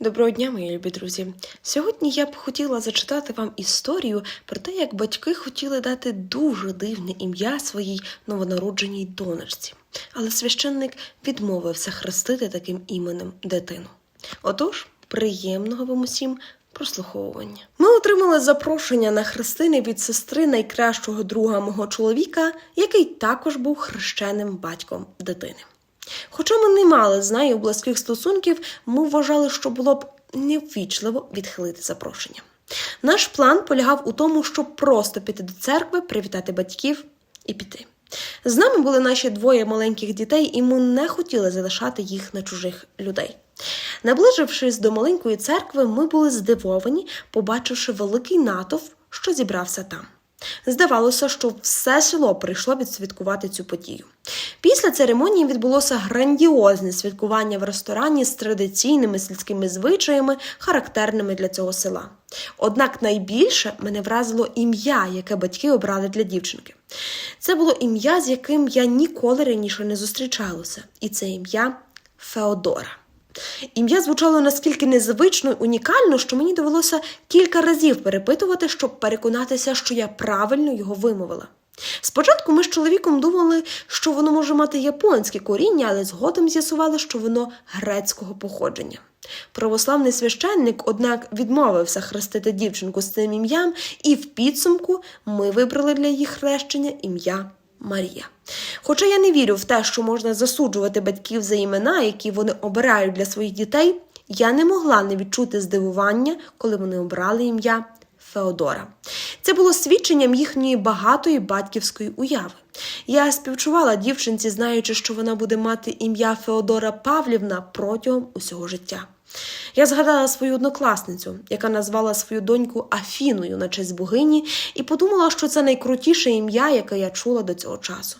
Доброго дня, мої любі друзі. Сьогодні я б хотіла зачитати вам історію про те, як батьки хотіли дати дуже дивне ім'я своїй новонародженій донечці, але священник відмовився хрестити таким іменем дитину. Отож, приємного вам усім прослуховування. Ми отримали запрошення на хрестини від сестри найкращого друга мого чоловіка, який також був хрещеним батьком дитини. Хоча ми не мали з нею близьких стосунків, ми вважали, що було б неввічливо відхилити запрошення. Наш план полягав у тому, щоб просто піти до церкви, привітати батьків і піти. З нами були наші двоє маленьких дітей, і ми не хотіли залишати їх на чужих людей. Наближившись до маленької церкви, ми були здивовані, побачивши великий натовп, що зібрався там. Здавалося, що все село прийшло відсвяткувати цю подію. Після церемонії відбулося грандіозне святкування в ресторані з традиційними сільськими звичаями, характерними для цього села. Однак найбільше мене вразило ім'я, яке батьки обрали для дівчинки. Це було ім'я, з яким я ніколи раніше не зустрічалася, і це ім'я Феодора. Ім'я звучало наскільки незвично й унікально, що мені довелося кілька разів перепитувати, щоб переконатися, що я правильно його вимовила. Спочатку ми з чоловіком думали, що воно може мати японське коріння, але згодом з'ясували, що воно грецького походження. Православний священник, однак, відмовився хрестити дівчинку з цим ім'ям, і в підсумку ми вибрали для її хрещення ім'я Марія. Хоча я не вірю в те, що можна засуджувати батьків за імена, які вони обирають для своїх дітей, я не могла не відчути здивування, коли вони обрали ім'я Феодора. Це було свідченням їхньої багатої батьківської уяви. Я співчувала дівчинці, знаючи, що вона буде мати ім'я Феодора Павлівна протягом усього життя. Я згадала свою однокласницю, яка назвала свою доньку Афіною на честь богині, і подумала, що це найкрутіше ім'я, яке я чула до цього часу.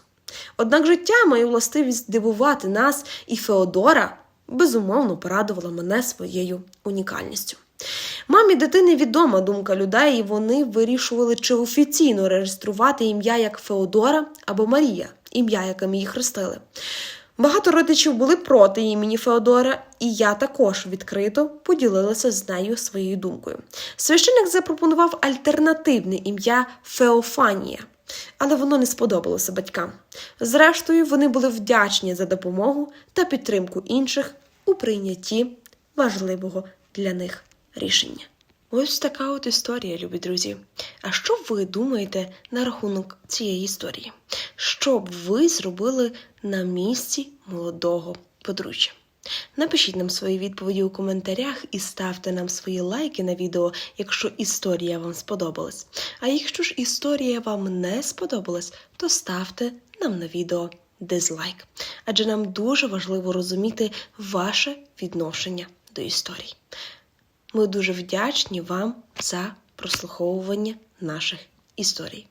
Однак життя має властивість дивувати нас, і Феодора безумовно порадувала мене своєю унікальністю. Мамі дитини відома думка людей, і вони вирішували, чи офіційно реєструвати ім'я як Феодора або Марія, ім'я, яким її хрестили. Багато родичів були проти імені Феодора, і я також відкрито поділилася з нею своєю думкою. Священник запропонував альтернативне ім'я Феофанія, але воно не сподобалося батькам. Зрештою, вони були вдячні за допомогу та підтримку інших у прийнятті важливого для них рішення. Ось така от історія, любі друзі. А що ви думаєте на рахунок цієї історії? Що б ви зробили на місці молодого подружжя? Напишіть нам свої відповіді у коментарях і ставте нам свої лайки на відео, якщо історія вам сподобалась. А якщо ж історія вам не сподобалась, то ставте нам на відео дизлайк. Адже нам дуже важливо розуміти ваше відношення до історій. Ми дуже вдячні вам за прослуховування наших історій.